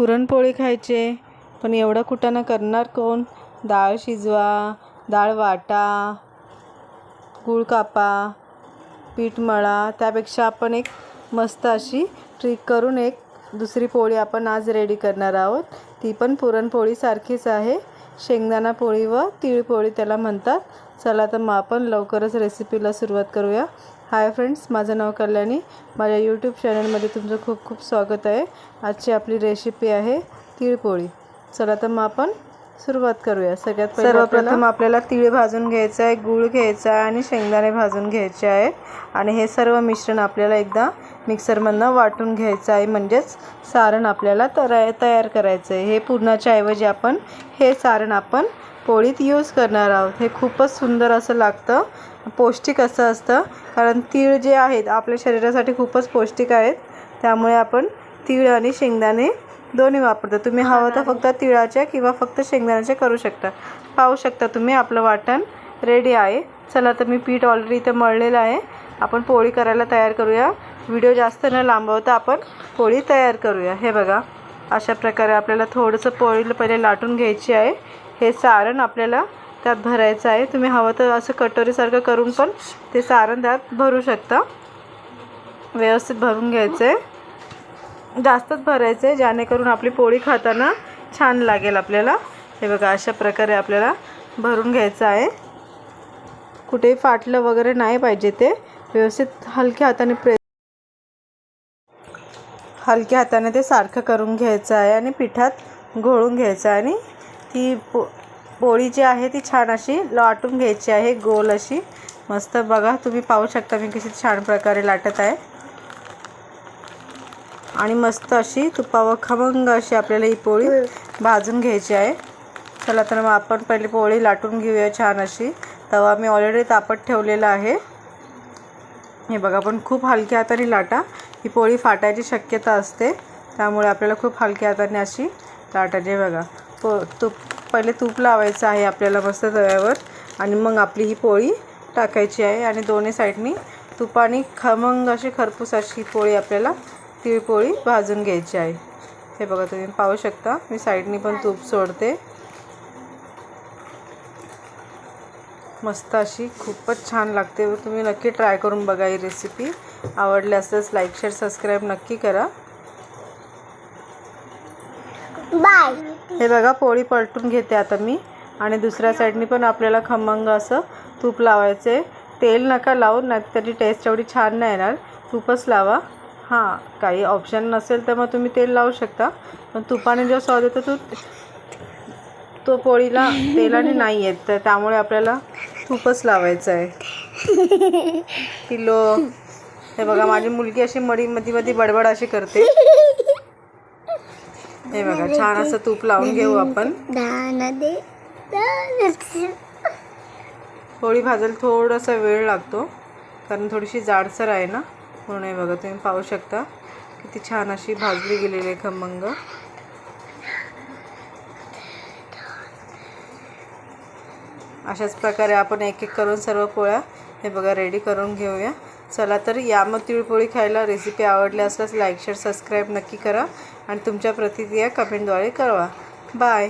पुरणपोळी खायचे. पण एवढं कुटाणा करणार कोण? डाळ शिजवा डाळ वाटा गूळ कापा पीठ मळा. त्यापेक्षा आपण एक मस्त अशी ट्रिक करून एक दुसरी पोळी आपण आज रेडी करणार आहोत. ती पण पुरणपोळीसारखीच आहे. शेंगदाणा पोळी व तिळपोळी त्याला म्हणतात. चला तर मग आपण लवकरच रेसिपीला सुरुवात करूया. हाय फ्रेंड्स माझं नाव कल्याणी. माझ्या यूट्यूब चॅनलमध्ये तुमचं खूप खूप स्वागत आहे. आजची आपली रेसिपी आहे तिळपोळी. चला तर मग आपण सुरुवात करूया. सगळ्यात सर्वप्रथम आपल्याला तीळ भाजून घ्यायचं आहे गूळ घ्यायचा आहे आणि शेंगदाणे भाजून घ्यायचे आहे. आणि हे सर्व मिश्रण आपल्याला एकदा मिक्सरमधनं वाटून घ्यायचं आहे. म्हणजेच सारण आपल्याला तरा तयार करायचं आहे. हे पुरणाच्या ऐवजी आपण हे सारण आपण पोळीत यूज करणार आहोत. हे खूपच सुंदर असं लागतं. पौष्टिक असं असतं. कारण तीळ जे आहेत आपल्या शरीरासाठी खूपच पौष्टिक आहेत. त्यामुळे आपण तीळ आणि शेंगदाणे दोन्ही वापरतो. तुम्ही हवं तर फक्त तिळाच्या किंवा फक्त शेंगदाण्याच्या करू शकता. पाहू शकता तुम्ही आपलं वाटण रेडी आहे. चला तर मी पीठ ऑलरेडी इथं मळलेलं आहे. आपण पोळी करायला तयार करूया. व्हिडिओ जास्त न लांबवता आपण पोळी तयार करूया. हे बघा अशा प्रकारे आपल्याला थोडंसं पोळीला पहिले लाटून घ्यायची आहे. हे सारण आपल्याला त्यात भरायचं आहे. तुम्ही हवं तर असं कटोरीसारखं करून पण ते सारण त्यात भरू शकता. व्यवस्थित भरून घ्यायचं. आहे जास्तच भरायचं आहे जेणेकरून आपली पोळी खाताना छान लागेल आपल्याला. हे बघा अशा प्रकारे आपल्याला भरून घ्यायचं आहे. कुठेही फाटलं वगैरे नाही पाहिजे ते. व्यवस्थित हलक्या हाताने प्रेस हलक्या हाताने ते सारखं करून घ्यायचं आहे आणि पिठात घोळून घ्यायचं आहे आणि ती पो पोळी जी आहे ती छान अशी लाटून घ्यायची आहे गोल अशी. मस्त बघा तुम्ही पाहू शकता मी कशी छान प्रकारे लाटत आहे. आणि मस्त अशी तुपावर खमंग अशी आपल्याला ही पोळी भाजून घ्यायची आहे. चला तर मग आपण पहिले पोळी लाटून घेऊया छान अशी. तवा मी ऑलरेडी तापत ठेवलेला आहे. हे बघा पण खूप हलक्या हाताने लाटा. ही पोळी फाटायची शक्यता असते. त्यामुळे आपल्याला खूप हलक्या हाताने अशी लाटायची बघा. पो तूप पहिले तूप लावायचं आहे आपल्याला मस्त तव्यावर आणि मग आपली ही पोळी टाकायची आहे आणि दोन्ही साईडनी तुपाने खमंग अशी खरपूस अशी पोळी आपल्याला तिळपोळी भाजून घ्यायची आहे. हे बघा तुम्ही पाहू शकता. मी साईडनी पण तूप सोडते. मस्त अशी खूपच छान लागते. तुम्ही नक्की ट्राय करून बघा ही रेसिपी आवडल्यास लाईक शेअर सबस्क्राईब नक्की करा. बाय. हे बघा पोळी पलटून घेते आता मी. आणि दुसऱ्या साईडनी पण आपल्याला खमंग असं तूप लावायचं. आहे तेल नका लावून नाही त्याची टेस्ट एवढी छान नाही येणार. तूपच लावा. हां काही ऑप्शन नसेल तर मग तुम्ही तेल लावू शकता. पण तुपाने जो स्वाद येतो तो तो पोळीला तेलाने नाही येत. तर त्यामुळे आपल्याला तूपच लावायचं आहे. किलो. हे बघा माझी मुलगी अशी मडी मध्ये मध्ये बडबड अशी करते. हे बघा छान असं तूप लावून घेऊ आपण. दाना दे पोळी भाजायला थोडासा वेळ लागतो कारण थोडीशी जाडसर आहे ना. म्हणून हे बघा तुम्ही पाहू शकता. किती छान अशी भाजली गेलेली आहे खमंग. अशाच प्रकारे आपण एक एक करून सर्व पोळ्या हे बघा रेडी करून घेऊया. चला तर या मग तिळपोळी खायला रेसिपी आवडली असल्यास लाईक शेअर सबस्क्राईब नक्की करा. आणि तुमच्या प्रतिक्रिया कमेंटद्वारे कळवा. बाय